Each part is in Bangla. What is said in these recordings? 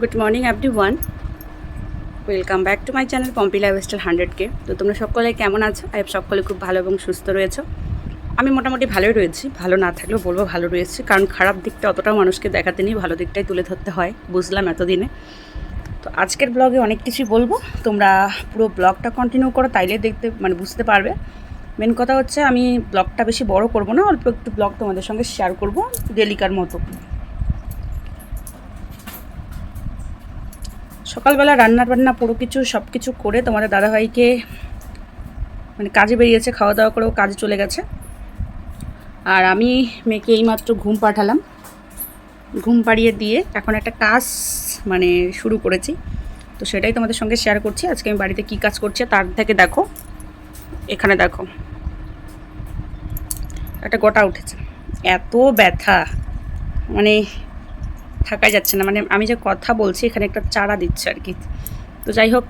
Good morning every one welcome back to my channel Pompi lifestyle হান্ড্রেডকে তো তোমরা সকলে কেমন আছো? আই সকলে খুব ভালো এবং সুস্থ রয়েছো। আমি মোটামুটি ভালোই রয়েছি। ভালো না থাকলেও বলব ভালো রয়েছি। কারণ খারাপ দিকটা অতটা মানুষকে দেখাতে নেই। ভালো দিকটাই তুলে ধরতে হয়। বুঝলাম এতদিনে। তো আজকের ব্লগে অনেক কিছুই বলব। তোমরা পুরো ব্লগটা কন্টিনিউ করো, তাইলে দেখতে মানে বুঝতে পারবে। মেন কথা হচ্ছে, আমি ব্লগটা বেশি বড় করব না। অল্প একটু ব্লগ তোমাদের সঙ্গে শেয়ার করব। ডেলিকার মতো। সকালবেলা রান্না বান্না পুরো কিছু, সব কিছু করে তোমাদের দাদাভাইকে মানে কাজে বেরিয়েছে, খাওয়া দাওয়া করেও কাজে চলে গেছে। আর আমি মেয়েকে এইমাত্র ঘুম পাঠালাম। ঘুম পাড়িয়ে দিয়ে এখন একটা কাজ মানে শুরু করেছি। তো সেটাই তোমাদের সঙ্গে শেয়ার করছি। আজকে আমি বাড়িতে কী কাজ করছি তার থেকে দেখো। এখানে দেখো। একটা গোটা উঠেছে। এত ব্যথা। মানে থাকাই যাচ্ছে না। মানে আমি যে কথা বলছি, এখানে একটা চারা দিচ্ছে আর কি। তো যাই হোক,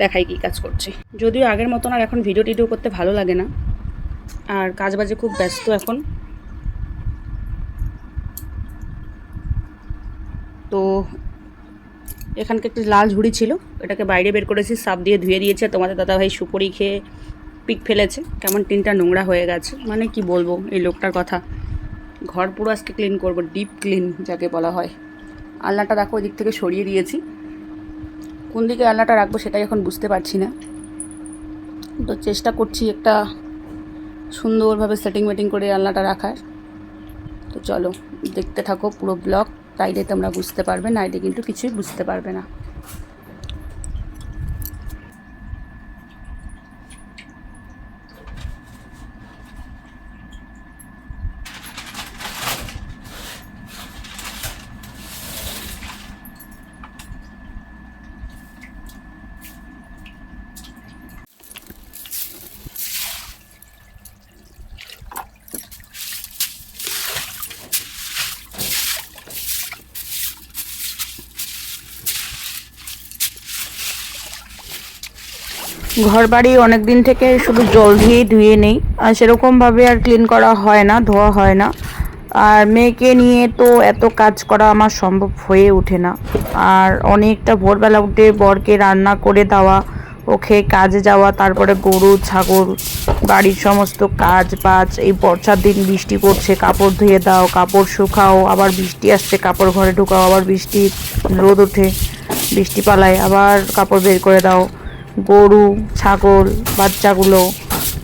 দেখাই কি কাজ করছি। যদিও আগের মতন আর এখন ভিডিও টিডিও করতে ভালো লাগে না। আর কাজ বাজে খুব ব্যস্ত এখন। তো এখানকে একটি লাল ঝুড়ি ছিল। এটাকে বাইরে বের করেছি, সাপ দিয়ে ধুয়ে দিয়েছে। তোমাদের দাদাভাই সুপুরি খেয়ে পিক ফেলেছে। কেমন টিনটা নোংরা হয়ে গেছে। মানে কি বলব এই লোকটার কথা। ঘর পুরো আজকে ক্লিন করব ডিপ ক্লিন যাকে বলা হয়। আলনাটা দেখো ওই দিক থেকে সরিয়ে দিয়েছি। কোন দিকে আলনাটা রাখব সেটাই এখন বুঝতে পারছি না। তো চেষ্টা করছি একটা সুন্দরভাবে সেটিং মেটিং করে আলনাটা রাখার। তো চলো, দেখতে থাকো পুরো ব্লগ তাইলে তোমরা বুঝতে পারবে, নাইলে কিন্তু কিছুই বুঝতে পারবে না। ঘর বাড়ি অনেক দিন থেকে শুধু জল দিয়েই ধুয়ে নেই। আর সেরকমভাবে আর ক্লিন করা হয় না, ধোয়া হয় না। আর মেয়েকে নিয়ে তো এত কাজ করা আমার সম্ভব হয়ে ওঠে না। আর অনেকটা ভোরবেলা উঠে বরকে রান্না করে দেওয়া, ওকে কাজে যাওয়া, তারপরে গরু, ছাগল, বাড়ির সমস্ত কাজ বাজ, এই বর্ষার দিন বৃষ্টি পড়ছে, কাপড় ধুয়ে দাও, কাপড় শুকাও, আবার বৃষ্টি আসছে, কাপড় ঘরে ঢুকাও, আবার বৃষ্টি রোদ ওঠে, বৃষ্টি পালায়, আবার কাপড় বের করে দাও। গরু, ছাগল, বাচ্চাগুলো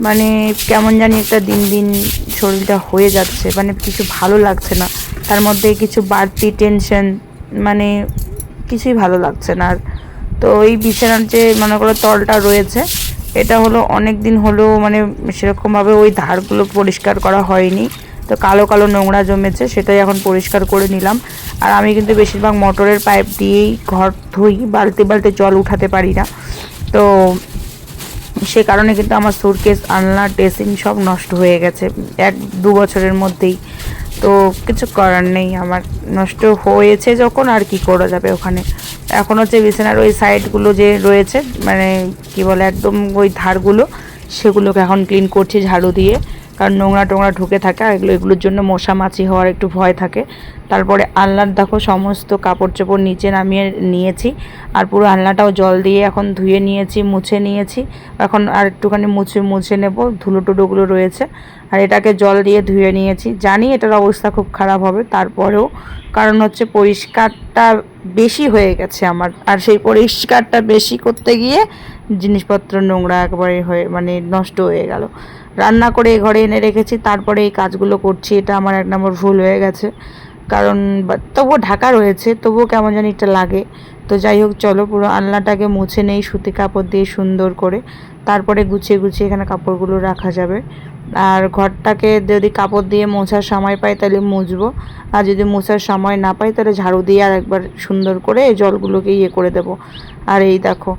মানে কেমন জানি একটা দিন দিন শরীরটা হয়ে যাচ্ছে মানে কিছু ভালো লাগছে না। তার মধ্যে কিছু বাড়তি টেনশন মানে কিছুই ভালো লাগছে না আর। তো এই বিছানার যে মনে করো তলটা রয়েছে, এটা হলো অনেক দিন হলো মানে সেরকমভাবে ওই ধারগুলো পরিষ্কার করা হয়নি। তো কালো কালো নোংরা জমেছে, সেটাই এখন পরিষ্কার করে নিলাম। আর আমি কিন্তু বেশিরভাগ মোটরের পাইপ দিয়েই ঘর ধুই, বালতি বালতি জল উঠাতে পারি না। তো সে কারণে কিন্তু আমার সুরকেস আলনা, ড্রেসিং সব নষ্ট হয়ে গেছে এক দু বছরের মধ্যেই। তো কিছু করার নেই, আমার নষ্ট হয়েছে যখন আর কি করা যাবে ওখানে। এখন হচ্ছে বিছানার ওই সাইডগুলো যে রয়েছে মানে কি বলে একদম ওই ধারগুলো, সেগুলোকে এখন ক্লিন করছি ঝাড়ু দিয়ে। কারণ নোংরা টোংরা ঢুকে থাকে আর এগুলো এগুলোর জন্য মশা মাছি হওয়ার একটু ভয় থাকে। তারপরে আলনার দেখো সমস্ত কাপড় চোপড় নিচে নামিয়ে নিয়েছি। আর পুরো আলনাটাও জল দিয়ে এখন ধুয়ে নিয়েছি, মুছে নিয়েছি। এখন আর একটুখানি মুছে মুছে নেব, ধুলো টুলোগুলো রয়েছে। আর এটাকে জল দিয়ে ধুয়ে নিয়েছি। জানি এটার অবস্থা খুব খারাপ হবে, তারপরেও কারণ হচ্ছে পরিষ্কারটা বেশি হয়ে গেছে আমার। আর সেই পরিষ্কারটা বেশি করতে গিয়ে জিনিসপত্র নোংরা একবারে হয়ে মানে নষ্ট হয়ে গেল। রান্না করে ঘরে এনে রেখেছি, তারপরে এই কাজগুলো করছি, এটা আমার এক নম্বর ভুল হয়ে গেছে। কারণ তবুও ঢাকা রয়েছে, তবুও কেমন জানি একটা লাগে। তো যাই হোক, চলো পুরো আলনাটাকে মুছে নেই, সুতি কাপড় দিয়ে সুন্দর করে। তারপরে গুছিয়ে গুছিয়ে এখানে কাপড়গুলো রাখা যাবে। আর ঘরটাকে যদি কাপড় দিয়ে মোছার সময় পাই তাহলে মুছবো। আর যদি মোছার সময় না পাই তাহলে ঝাড়ু দিয়ে আর একবার সুন্দর করে জলগুলোকে ইয়ে করে দেবো। আর এই দেখো,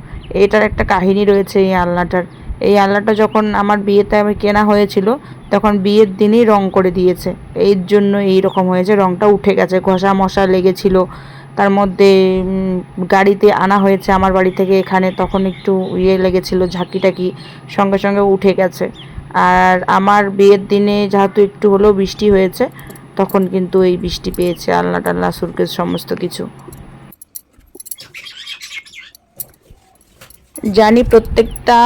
এটার একটা কাহিনী রয়েছে এই আলনাটার। এই আলনাটা যখন আমার বিয়েতে আমি কেনা হয়েছিল, তখন বিয়ের দিনেই রং করে দিয়েছে। এর জন্য এই রকম হয়েছে, রংটা উঠে গেছে, ঘষা মশা লেগেছিল। তার মধ্যে গাড়িতে আনা হয়েছে আমার বাড়ি থেকে এখানে, তখন একটু ইয়ে লেগেছিল ঝাঁকি টাকি সঙ্গে সঙ্গে উঠে গেছে। আর আমার বিয়ের দিনে যেহেতু একটু হলেও বৃষ্টি হয়েছে, তখন কিন্তু এই বৃষ্টি পেয়েছে, আল্লাহ টাল্লাহ সুরকেস সমস্ত কিছু। জানি প্রত্যেকটা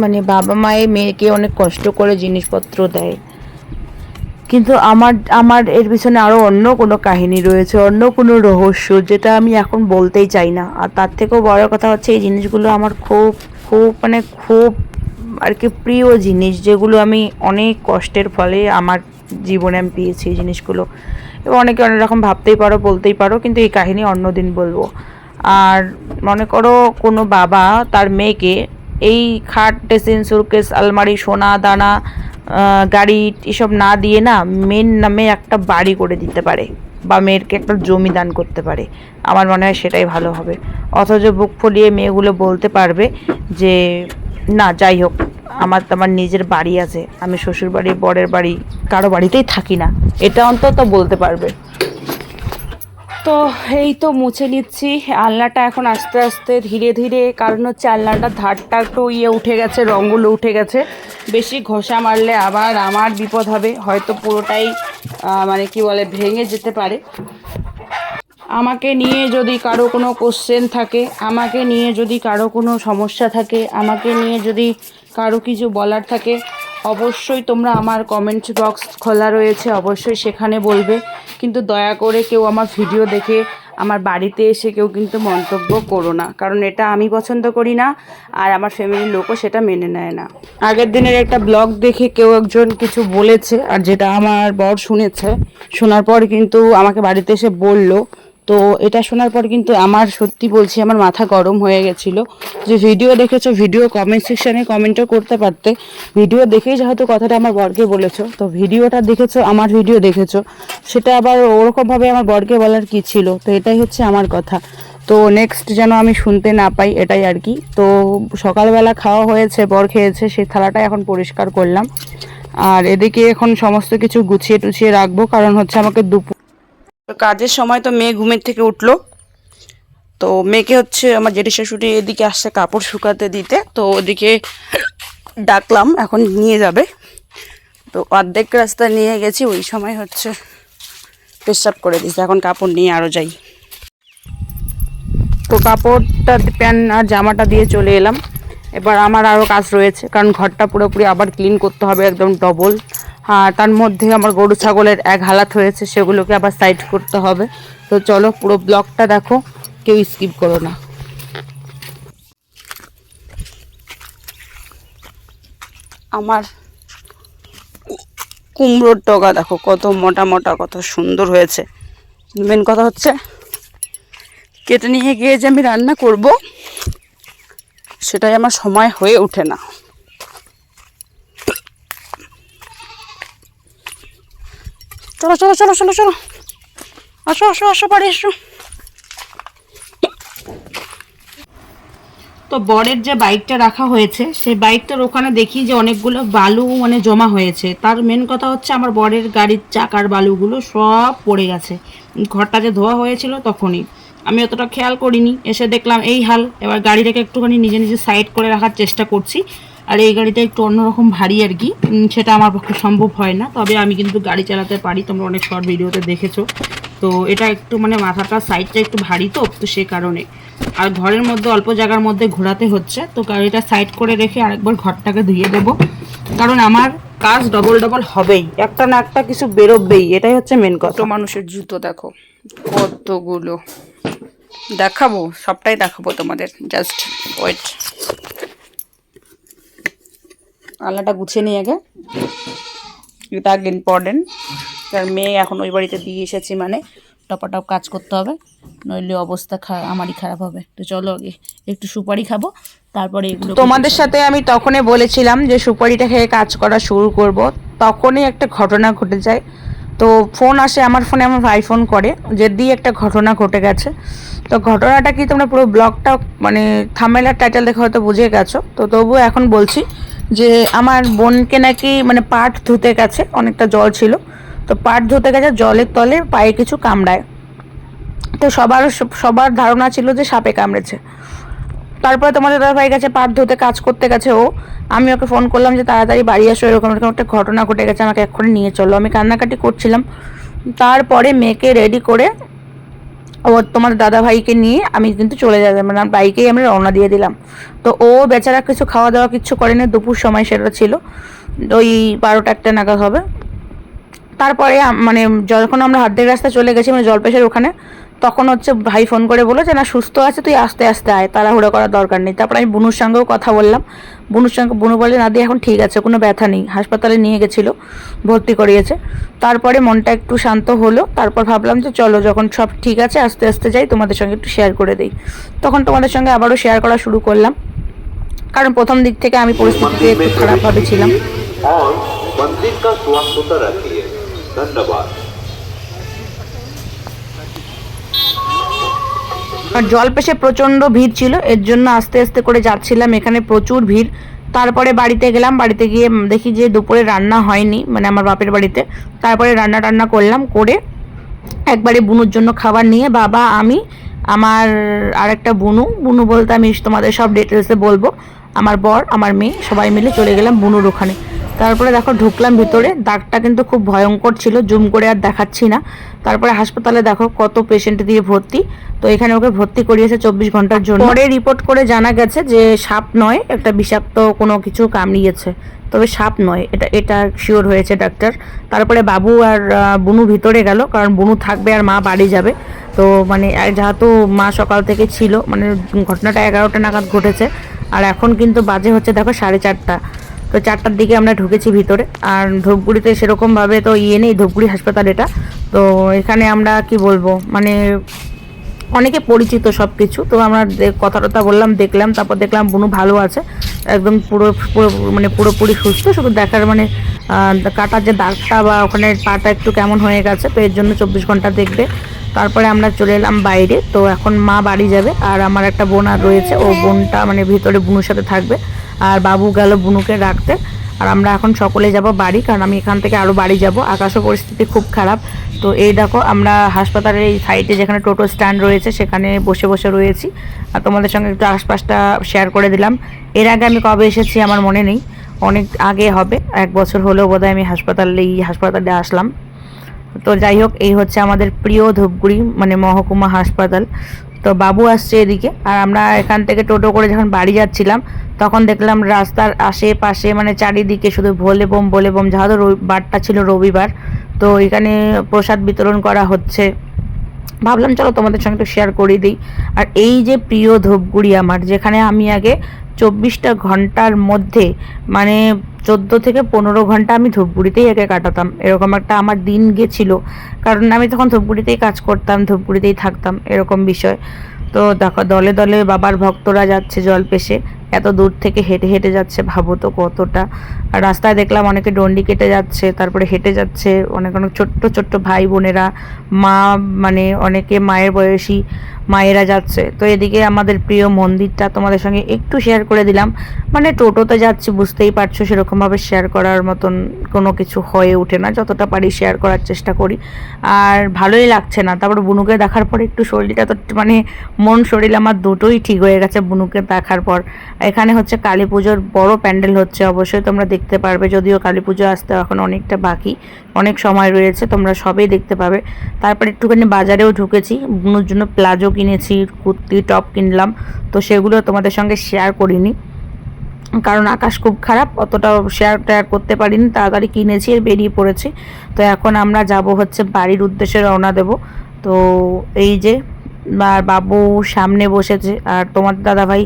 মানে বাবা মায়ের মেয়েকে অনেক কষ্ট করে জিনিসপত্র দেয়। কিন্তু আমার আমার এর পিছনে আরও অন্য কোনো কাহিনী রয়েছে, অন্য কোনো রহস্য যেটা আমি এখন বলতেই চাই না। আর তার থেকেও বড় কথা হচ্ছে এই জিনিসগুলো আমার খুব খুব মানে খুব আর কি প্রিয় জিনিস যেগুলো আমি অনেক কষ্টের ফলে আমার জীবনে আমি পেয়েছি এই জিনিসগুলো। এবং অনেকে অনেক রকম ভাবতেই পারো, বলতেই পারো, কিন্তু এই কাহিনী অন্যদিন বলব। আর মনে করো কোনো বাবা তার মেয়েকে এই খাট, ড্রেসিং সুরকেস আলমারি, সোনা, দানা গাড়ি এসব না দিয়ে না মেয়ের নামে একটা বাড়ি করে দিতে পারে বা মেয়েরকে একটা জমি দান করতে পারে। আমার মনে হয় সেটাই ভালো হবে। অথচ বুক ফুলিয়ে মেয়েগুলো বলতে পারবে যে, না, যাই হোক, আমার তো আমার নিজের বাড়ি আছে। আমি শ্বশুর বাড়ি বরের বাড়ি, কারও বাড়িতেই থাকি না। এটা অন্তত বলতে পারবে। তো এই তো মুছে নিচ্ছি। আলনাটা এখন আস্তে আস্তে ধীরে ধীরে, কারণ হচ্ছে আলনাটার ধারটা একটু ইয়ে উঠে গেছে, রঙগুলো উঠে গেছে। বেশি ঘষা মারলে আবার আমার বিপদ হবে, হয়তো পুরোটাই মানে কি বলে, ভেঙে যেতে পারে। আমাকে নিয়ে যদি কারও কোনো কোশ্চেন থাকে, আমাকে নিয়ে যদি কারও কোনো সমস্যা থাকে, আমাকে নিয়ে যদি কারও কিছু বলার থাকে অবশ্যই তোমরা আমার কমেন্ট বক্স খোলা রয়েছে, অবশ্যই সেখানে বলবে। কিন্তু দয়া করে কেউ আমার ভিডিও দেখে আমার বাড়িতে এসে কেউ কিন্তু মন্তব্য করো না। কারণ এটা আমি পছন্দ করি না, আর আমার ফ্যামিলির লোকও সেটা মেনে নেয় না। আগের দিনের একটা ব্লগ দেখে কেউ একজন কিছু বলেছে, আর যেটা আমার বর শুনেছে, শোনার পর কিন্তু আমাকে বাড়িতে এসে বলল তো এটা শোনার পর কিন্তু আমার সত্যি বলছি, আমার মাথা গরম হয়ে গেছিল। যে ভিডিও দেখেছ ভিডিও কমেন্ট সেকশানে কমেন্টও করতে পারতে। ভিডিও দেখেই যেহেতু কথাটা আমার বরকে বলেছ, তো ভিডিওটা দেখেছ, আমার ভিডিও দেখেছ, সেটা আবার ওরকমভাবে আমার বরকে বলার কি ছিল? তো এটাই হচ্ছে আমার কথা। তো নেক্সট যেন আমি শুনতে না পাই, এটাই আর কি। তো সকালবেলা খাওয়া হয়েছে, বর খেয়েছে, সেই থালাটা এখন পরিষ্কার করলাম। আর এদিকে এখন সমস্ত কিছু গুছিয়ে টুছিয়ে রাখব, কারণ হচ্ছে আমাকে দুপুর তো কাজের সময় তো মেয়ে ঘুমের থেকে উঠল। তো মেয়েকে হচ্ছে আমার জেঠি শাশুড়ি এদিকে আসছে কাপড় শুকাতে দিতে। তো ওদিকে ডাকলাম, এখন নিয়ে যাবে। তো অর্ধেক রাস্তা নিয়ে গেছি, ওই সময় হচ্ছে পেশাব করে দিচ্ছে এখন কাপড় নিয়ে আরও যাই। তো কাপড়টা, প্যান্ট আর জামাটা দিয়ে চলে এলাম। এবার আমার আরও কাজ রয়েছে, কারণ ঘরটা পুরোপুরি আবার ক্লিন করতে হবে, একদম ডবল তার মধ্যে আমার গরু, ছাগলের এক হালাত হয়েছে, সেগুলোকে আবার সাইড করতে হবে। তো চলো পুরো ব্লগটা দেখো, কেউ স্কিপ করো না। আমার কুমড়োর টগা দেখো, কত মোটা মোটা, কত সুন্দর হয়েছে। মেন কথা হচ্ছে, কেটে নিয়ে গিয়ে যে আমি রান্না করব, সেটাই আমার সময় হয়ে ওঠে না। চলো চলো চলো চলো চলো। আসো আসো আসো, বাড়ি এসো। তো বরের যে বাইকটা রাখা হয়েছে, সেই বাইকটার ওখানে দেখি যে অনেকগুলো বালু মানে জমা হয়েছে। তার মেন কথা হচ্ছে আমার বরের গাড়ির চাকার বালুগুলো সব পড়ে গেছে। ঘরটা যে ধোয়া হয়েছিল তখনই। আমি অতটা খেয়াল করিনি। এসে দেখলাম, এই হাল, এবার গাড়িটাকে একটুখানি নিজে নিজে সাইড করে রাখার চেষ্টা করছি। আর এই গাড়িটা একটু অন্যরকম ভারী আর কি। সেটা আমার পক্ষে সম্ভব হয় না। তবে আমি কিন্তু গাড়ি চালাতে পারি, তোমরা অনেক শর্ট ভিডিওতে দেখেছ। তো এটা একটু মানে মাথাটা সাইডটা একটু ভারী তো তো সে কারণে। আর ঘরের মধ্যে অল্প জায়গার মধ্যে ঘোরাতে হচ্ছে, তো গাড়িটা সাইড করে রেখে আরেকবার ঘরটাকে ধুয়ে দেব। কারণ আমার কাজ ডবল ডবল হবেই, একটা না একটা কিছু বেরোবেই, এটাই হচ্ছে মেন কথা। মানুষের জুতো দেখো, কতগুলো। দেখাবো, সবটাই দেখাবো তোমাদের জাস্ট ওয়েট আলনাটা গুছিয়ে নিয়ে আগে। এটা আগে ইম্পর্টেন্ট কারণ মেয়ে এখন ওই বাড়িতে দিয়ে এসেছি মানে টপাটপ কাজ করতে হবে, নইলে অবস্থা আমারই খারাপ হবে। তো চলো আগে একটু সুপারি খাব, তারপরে এগুলো তোমাদের সাথে আমি তখনই বলেছিলাম যে সুপারিটা খেয়ে কাজ করা শুরু করব। তখনই একটা ঘটনা ঘটে যায়। তো ফোন আসে, আমার ফোনে আমার ভাই ফোন করে যে দিয়ে একটা ঘটনা ঘটে গেছে। তো ঘটনাটা কি তোমরা পুরো ব্লগটা মানে থামেলার টাইটেল দেখে হয়তো বুঝে গেছো। তো তবুও এখন বলছি যে আমার বোনকে নাকি মানে পাট ধুতে গেছে, অনেকটা জল ছিল। তো পাট ধুতে গেছে, জলের তলে পায়ে কিছু কামড়ায়। তো সবার সবার ধারণা ছিল যে সাপে কামড়েছে। তারপরে তোমাদের দাদা ভাই গেছে পাট ধুতে, কাজ করতে গেছে ও। আমি ওকে ফোন করলাম যে তাড়াতাড়ি বাড়ি আসো, এরকম এরকম একটা ঘটনা ঘটে গেছে, আমাকে এক্ষুনি নিয়ে চলো। আমি কান্নাকাটি করছিলাম। তারপরে মেয়েকে রেডি করে ও তোমার দাদা ভাইকে নিয়ে আমি কিন্তু চলে যাবে মানে বাইকেই আমরা রওনা দিয়ে দিলাম। তো ও বেচারা কিছু খাওয়া দাওয়া কিছু করেনি, দুপুর সময় সেটা ছিল। ওই বারোটা একটা নাগাদ হবে। তারপরে মানে যখন আমরা হাতের রাস্তা চলে গেছি মানে জলপেশের ওখানে তখন হচ্ছে ভাই ফোন করে বলো যে, না, সুস্থ আছে, তুই আস্তে আস্তে আয়, তাড়াহুড়ো করার দরকার নেই। তারপর আমি বুনুর সঙ্গেও কথা বললাম। বুনুর সঙ্গে, বুনু বলে না দিয়ে এখন ঠিক আছে, কোনো ব্যথা নেই। হাসপাতালে নিয়ে গেছিল, ভর্তি করিয়েছে। তারপরে মনটা একটু শান্ত হলো, তারপর ভাবলাম যে, চলো, যখন সব ঠিক আছে, আস্তে আস্তে যাই, তোমাদের সঙ্গে একটু শেয়ার করে দিই। তখন তোমাদের সঙ্গে আবারও শেয়ার করা শুরু করলাম। কারণ প্রথম দিক থেকে আমি পরিস্থিতিতে একটু খারাপভাবে ছিলাম। ধন্যবাদ। জলপেশে প্রচণ্ড ভিড় ছিল, এর জন্য আস্তে আস্তে করে যাচ্ছিলাম, এখানে প্রচুর ভিড়। তারপরে বাড়িতে গেলাম, বাড়িতে গিয়ে দেখি যে দুপুরে রান্না হয়নি মানে আমার বাপের বাড়িতে। তারপরে রান্না টান্না করলাম, করে একবারে বুনুর জন্য খাবার নিয়ে বাবা, আমি, আমার আরেকটা বুনু। বুনু বলতে আমি তোমাদের সব ডিটেলসে বলব। আমার বর, আমার মেয়ে, সবাই মিলে চলে গেলাম বুনুর ওখানে। তারপরে দেখো ঢুকলাম ভিতরে, দাগটা কিন্তু খুব ভয়ঙ্কর ছিল, জুম করে আর দেখাচ্ছি না। তারপরে হাসপাতালে দেখো কত পেশেন্ট দিয়ে ভর্তি, তো এখানে ওকে ভর্তি করিয়েছে চব্বিশ ঘণ্টার জন্য। পরে রিপোর্ট করে জানা গেছে যে সাপ নয়, একটা বিষাক্ত কোনো কিছু কামড়িয়েছে। তবে সাপ নয়, এটা এটা শিওর হয়েছে ডাক্তার তারপরে বাবু আর বুনু ভিতরে গেল, কারণ বুনু থাকবে আর মা বাড়ি যাবে। তো মানে যেহেতু মা সকাল থেকে ছিল মানে ঘটনাটা এগারোটা নাগাদ ঘটেছে। আর এখন কিন্তু বাজে হচ্ছে, দেখো সাড়ে চারটা। তো চারটার দিকে আমরা ঢুকেছি ভিতরে। আর ধূপগুড়িতে সেরকমভাবে তো ইয়ে নেই, ধূপগুড়ি হাসপাতাল এটা। তো এখানে আমরা কি বলব মানে অনেকে পরিচিত সব কিছু তো আমরা কথা টথা বললাম, দেখলাম, তারপর দেখলাম বুনু ভালো আছে। একদম পুরো পুরো মানে পুরোপুরি সুস্থ, শুধু দেখার মানে কাটার যে দাগটা বা ওখানে পাটা একটু কেমন হয়ে গেছে, তো এর জন্য চব্বিশ ঘণ্টা দেখবে। তারপরে আমরা চলে এলাম বাইরে, তো এখন মা বাড়ি যাবে। আর আমার একটা বোন আর রয়েছে, ও বোনটা মানে ভিতরে বুনুর সাথে থাকবে। আর বাবু গেল বুনুকে রাখতে আর আমরা এখন সকলে যাব বাড়ি, কারণ আমি এখান থেকে আরও বাড়ি যাব। আকাশও পরিস্থিতি খুব খারাপ। তো এই দেখো, আমরা হাসপাতালের এই সাইডে যেখানে টোটো স্ট্যান্ড রয়েছে, সেখানে বসে বসে রয়েছি। আর তোমাদের সঙ্গে একটু আশপাশটা শেয়ার করে দিলাম। এর আগে আমি কবে এসেছি আমার মনে নেই। অনেক আগে হবে, এক বছর হলেও বোধহয় আমি হাসপাতালে এই হাসপাতালে আসলাম। তো যাই হোক, এই হচ্ছে আমাদের প্রিয় ধূপগুড়ি মানে মহকুমা হাসপাতাল। তো বাবু আসছে এদিকে। আর আমরা এখান থেকে টোটো করে যখন বাড়ি যাচ্ছিলাম, তখন দেখলাম রাস্তার আশেপাশে মানে চারিদিকে শুধু ভোলে বোম ভোলে বোম যেহেতু বারটা ছিল রবিবার। তো এখানে প্রসাদ বিতরণ করা হচ্ছে। ভাবলাম, চলো তোমাদের সঙ্গে একটু শেয়ার করে দিই। আর এই যে প্রিয় ধূপগুড়ি আমার, যেখানে আমি আগে চব্বিশটা ঘণ্টার মধ্যে মানে চোদ্দ থেকে পনেরো ঘণ্টা আমি ধূপগুড়িতেই একে কাটাতাম। এরকম একটা আমার দিন গেছিল। কারণ আমি তখন ধূপগুড়িতেই কাজ করতাম, ধূপগুড়িতেই থাকতাম, এরকম বিষয়। তো দেখো, দলে দলে বাবার ভক্তরা যাচ্ছে জল পেশে। এত দূর থেকে হেঁটে হেঁটে যাচ্ছে, ভাবো তো কতটা। আর রাস্তায় দেখলাম অনেকে ডন্ডি কেটে যাচ্ছে, তারপরে হেঁটে যাচ্ছে, অনেক অনেক ছোট্ট ছোট্ট ভাই বোনেরা, মা মানে অনেকে মায়ের বয়সী মায়েরা যাচ্ছে। তো এদিকে আমাদের প্রিয় মন্দিরটা তোমাদের সঙ্গে একটু শেয়ার করে দিলাম। মানে টোটোতে যাচ্ছি, বুঝতেই পারছ, সেরকমভাবে শেয়ার করার মতন কোনো কিছু হয়ে ওঠে না, যতটা পারি শেয়ার করার চেষ্টা করি। আর ভালোই লাগছে না, তারপর বুনুকে দেখার পর একটু শরীরটা তো মানে মন, শরীর আমার দুটোই ঠিক হয়ে গেছে বুনুকে দেখার পর। এখানে হচ্ছে কালী পুজোর বড় প্যান্ডেল হচ্ছে, অবশ্যই তোমরা দেখতে পারবে। যদিও কালী পুজো আসতে এখন অনেকটা বাকি, অনেক সময় রয়েছে, তোমরা সবই দেখতে পাবে। তারপর একটুখানি বাজারেও ঢুকেছি, বুনুর জন্য প্লাজো কিনেছি, কুর্তি, টপ কিনলাম, তো সেগুলো তোমাদের সঙ্গে শেয়ার করিনি। কারণ আকাশ খুব খারাপ অতটা শেয়ার টেয়ার করতে পারিনি, তাড়াতাড়ি কিনেছি আর বেরিয়ে পড়েছি। তো এখন আমরা যাব হচ্ছে বাড়ির উদ্দেশ্যে রওনা দেব। তো এই যে, আর বাবু সামনে বসেছে, আর তোমার দাদাভাই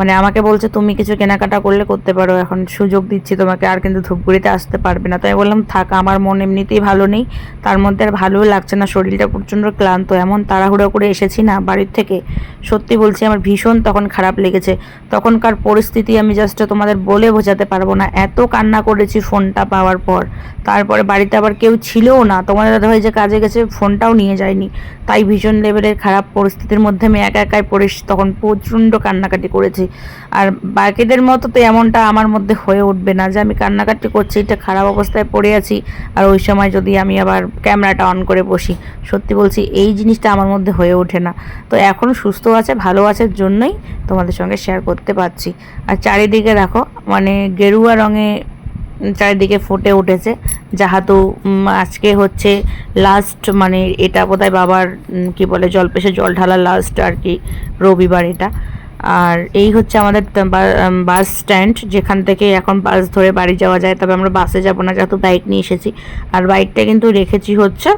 মানে আমাকে বলছে, তুমি কিছু কেনাকাটা করলে করতে পারো, এখন সুযোগ দিচ্ছি তোমাকে, আর কিন্তু ধূপগুড়িতে আসতে পারবে না। তাই বললাম, থাক, আমার মন এমনিতেই ভালো নেই, তার মধ্যে আর ভালোও লাগছে না, শরীরটা প্রচণ্ড ক্লান্ত, এমন তাড়াহুড়ো করে এসেছি না বাড়ির থেকে। সত্যি বলছি, আমার ভীষণ তখন খারাপ লেগেছে। তখনকার পরিস্থিতি আমি জাস্ট তোমাদের বলে বোঝাতে পারব না। এত কান্না করেছি ফোনটা পাওয়ার পর। তারপরে বাড়িতে আবার কেউ ছিলও না। তোমাদের দাদা ভাই যে কাজে গেছে, ফোনটাও নিয়ে যায়নি। তাই ভীষণ লেভেলের খারাপ পরিস্থিতির মধ্যে আমি একা একাই পড়ে তখন প্রচণ্ড কান্নাকাটি করেছি। আর বাকিদের মতো তো এমনটা আমার মধ্যে হয়ে উঠবে না যে আমি কান্নাকাটি করছি, এটা খারাপ অবস্থায় পড়ে আছি। আর ওই সময় যদি আমি আবার ক্যামেরাটা অন করে বসি, সত্যি বলছি এই জিনিসটা আমার মধ্যে হয়ে ওঠে না। তো এখন সুস্থ আছে, ভালো আছে জন্যই তোমাদের সঙ্গে শেয়ার করতে পারছি। আর চারিদিকে দেখো মানে গেরুয়া রঙে চারিদিকে ফুটে উঠেছে। যাহাতু আজকে হচ্ছে লাস্ট মানে এটা বোধহয় বাবার কি বলে জলপেশে জল ঢালা লাস্ট আর কি রবিবার এটা। আর এই হচ্ছে আমাদের বাস স্ট্যান্ড, যেখান থেকে এখন বাস ধরে বাড়ি যাওয়া যায়। তবে আমরা বাসে যাব না, যেহেতু বাইক নিয়ে এসেছি। আর বাইকটা কিন্তু রেখেছি হচ্ছে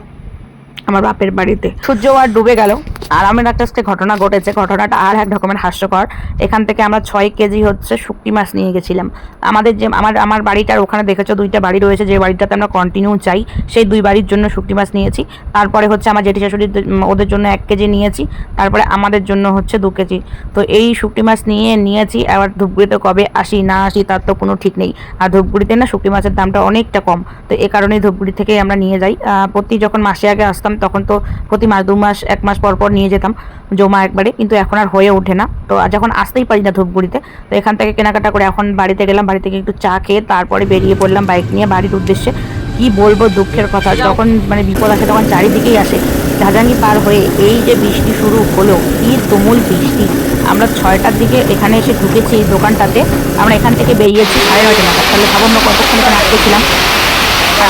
আমার বাপের বাড়িতে। সূর্য আর ডুবে গেল। আর আমার একটা ঘটনা ঘটেছে। ঘটনাটা আর এক রকমের হাস্যকর। এখান থেকে আমরা ছয় কেজি হচ্ছে শুক্তি মাছ নিয়ে গেছিলাম। আমাদের যে আমার আমার বাড়িটার ওখানে দেখেছ দুইটা বাড়ি রয়েছে যে বাড়িটাতে আমরা কন্টিনিউ চাই সেই দুই বাড়ির জন্য শুক্তি মাছ নিয়েছি। তারপরে হচ্ছে আমার জেঠি শাশুড়ির উম, ওদের জন্য এক কেজি নিয়েছি। তারপরে আমাদের জন্য হচ্ছে দু কেজি। তো এই শুক্তি মাছ নিয়ে নিয়েছি। আবার ধূপগুড়িতে কবে আসি না আসি তার তো কোনো ঠিক নেই। আর ধূপগুড়িতে না শুক্তি মাছের দামটা অনেকটা কম। তো এ কারণেই ধূপগুড়ি থেকেই আমরা নিয়ে যাই। প্রতি যখন মাসে আগে আসতাম তখন তো প্রতি মাস দু মাস এক মাস পর পর নিয়ে যেতাম জমা একবারে কিন্তু এখন আর হয়ে ওঠে না। তো আর যখন আসতেই পারি না ধূপগুড়িতে তো এখান থেকে কেনাকাটা করে এখন বাড়িতে গেলাম বাড়ি থেকে একটু চা খেয়ে তারপরে বেরিয়ে পড়লাম বাইক নিয়ে বাড়ির উদ্দেশ্যে। কি বলব দুঃখের কথা যখন মানে বিপদ আসে তখন চারিদিকেই আসে। ঝাঁঝাঙ্গি পার হয়ে এই যে বৃষ্টি শুরু হলো কি তুমুল বৃষ্টি। আমরা ছয়টার দিকে এখানে এসে ঢুকেছি এই দোকানটাতে। আমরা এখান থেকে বেরিয়েছি সাড়ে নয়টা নাগাদ। তাহলে ভাবো আমরা কতক্ষণ এখানে আটকেছিলাম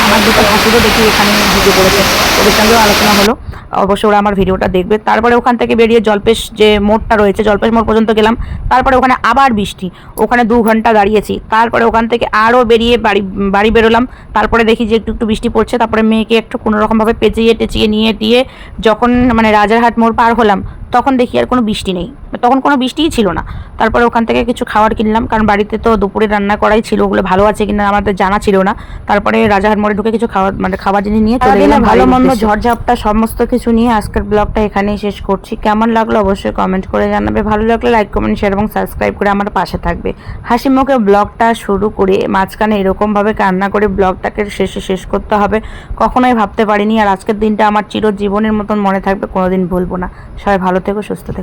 আমার দুটো ভাসুরও দেখি এখানে ঢুকে পড়েছে। ওদের সঙ্গেও আলোচনা হলো। অবশ্যই ওরা আমার ভিডিওটা দেখবে। তারপরে ওখান থেকে বেরিয়ে জলপেশ যে মোড়টা রয়েছে, জলপেশ মোড় পর্যন্ত গেলাম। তারপরে ওখানে আবার বৃষ্টি। ওখানে দু ঘণ্টা দাঁড়িয়েছি। তারপরে ওখান থেকে আরও বেরিয়ে বাড়ি বাড়ি বেরোলাম। তারপরে দেখি যে একটু একটু বৃষ্টি পড়ছে। তারপরে মেয়েকে একটু কোনোরকমভাবে পেঁচিয়ে টেচিয়ে নিয়ে দিয়ে যখন মানে রাজারহাট মোড় পার হলাম, তখন দেখি আর কোনো বৃষ্টি নেই। তখন কোনো বৃষ্টিই ছিল না। তারপরে ওখান থেকে কিছু খাবার কিনলাম কারণ বাড়িতে তো দুপুরে রান্না করাই ছিল ওগুলো ভালো আছে কিনা আমাদের জানা ছিল না। তারপরে রাজাহাট মোড়ে ঢুকে কিছু খাবার মানে খাবার জিনিস নিয়ে চলে এলাম ভালো মন্দ ঝড়ঝাপটা সমস্ত কিছু নিয়ে আজকের ব্লগটা এখানেই শেষ করছি। কেমন লাগল অবশ্যই কমেন্ট করে জানাবে। ভালো লাগলে লাইক কমেন্ট শেয়ার এবং সাবস্ক্রাইব করে আমার পাশে থাকবে। হাসি মুখে ব্লগটা শুরু করে। মাঝখানে এরকমভাবে কান্না করে ব্লগটাকে শেষে শেষ করতে হবে। কখনোই ভাবতে পারিনি আর আজকের দিনটা আমার চিরজীবনের মতন মনে থাকবে কোনোদিন ভুলবো না। সবাই ভালো থেকো সুস্থ থেকো।